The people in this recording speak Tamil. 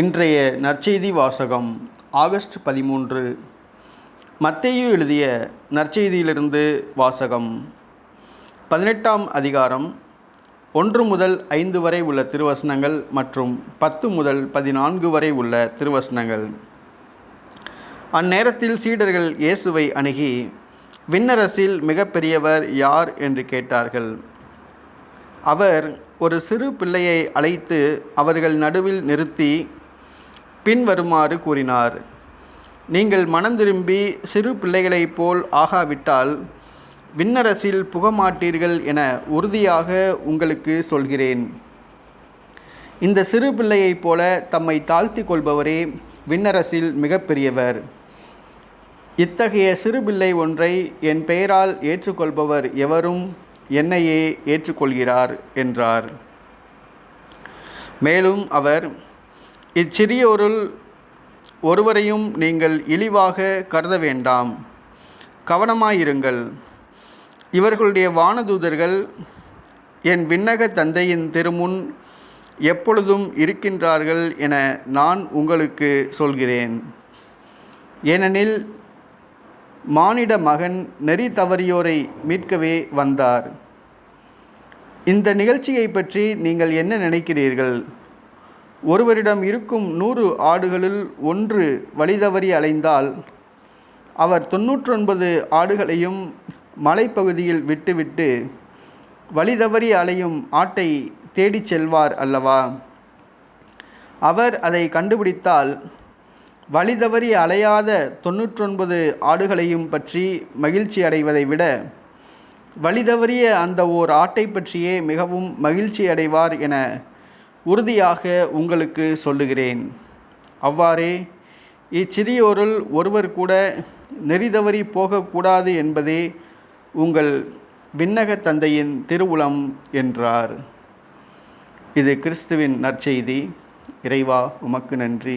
இன்றைய நற்செய்தி வாசகம் ஆகஸ்ட் பதிமூன்று. மத்தேயு எழுதிய நற்செய்தியிலிருந்து வாசகம். பதினெட்டாம் அதிகாரம் ஒன்று முதல் ஐந்து வரை உள்ள திருவசனங்கள் மற்றும் பத்து முதல் பதினான்கு வரை உள்ள திருவசனங்கள். அந்நேரத்தில் சீடர்கள் இயேசுவை அணுகி விண்ணரசில் மிகப்பெரியவர் யார் என்று கேட்டார்கள். அவர் ஒரு சிறு பிள்ளையை அழைத்து அவர்கள் நடுவில் நிறுத்தி பின்வருமாறு கூறினார். நீங்கள் மனம் திரும்பி சிறு பிள்ளைகளைப் போல் ஆகாவிட்டால் விண்ணரசில் புகமாட்டீர்கள் என உறுதியாக உங்களுக்கு சொல்கிறேன். இந்த சிறு பிள்ளையைப் போல தம்மை தாழ்த்தி கொள்பவரே விண்ணரசில் மிகப்பெரியவர் இத்தகைய சிறு பிள்ளை ஒன்றை என் பெயரால் ஏற்றுக்கொள்பவர் எவரும் என்னையே ஏற்றுக்கொள்கிறார் என்றார். மேலும் அவர் இச்சிறியோருள் ஒருவரையும் நீங்கள் இழிவாக கருத வேண்டாம். கவனமாயிருங்கள். இவர்களுடைய வானதூதர்கள் என் விண்ணக தந்தையின் திருமுன் எப்பொழுதும் இருக்கின்றார்கள் என நான் உங்களுக்கு சொல்கிறேன். ஏனெனில் மானிட மகன் நெறி தவறியோரை மீட்கவே வந்தார். இந்த நிகழ்ச்சியை பற்றி நீங்கள் என்ன நினைக்கிறீர்கள்? ஒருவரிடம் இருக்கும் நூறு ஆடுகளில் ஒன்று வழிதவறி அலைந்தால் அவர் தொன்னூற்றொன்பது ஆடுகளையும் மலைப்பகுதியில் விட்டுவிட்டு வழிதவறி அலையும் ஆட்டை தேடிச் செல்வார் அல்லவா? அவர் அதை கண்டுபிடித்தால் வழிதவறி அலையாத தொன்னூற்றொன்பது ஆடுகளையும் பற்றி மகிழ்ச்சி அடைவதை விட வழிதவறிய அந்த ஓர் ஆட்டை பற்றியே மிகவும் மகிழ்ச்சி அடைவார் என உறுதியாக உங்களுக்கு சொல்லுகிறேன். அவ்வாறே இச்சிறியோருள் ஒருவர் கூட நெறிதவறி போகக்கூடாது என்பதே உங்கள் விண்ணக தந்தையின் திருவுளம் என்றார். இது கிறிஸ்துவின் நற்செய்தி. இறைவா உமக்கு நன்றி.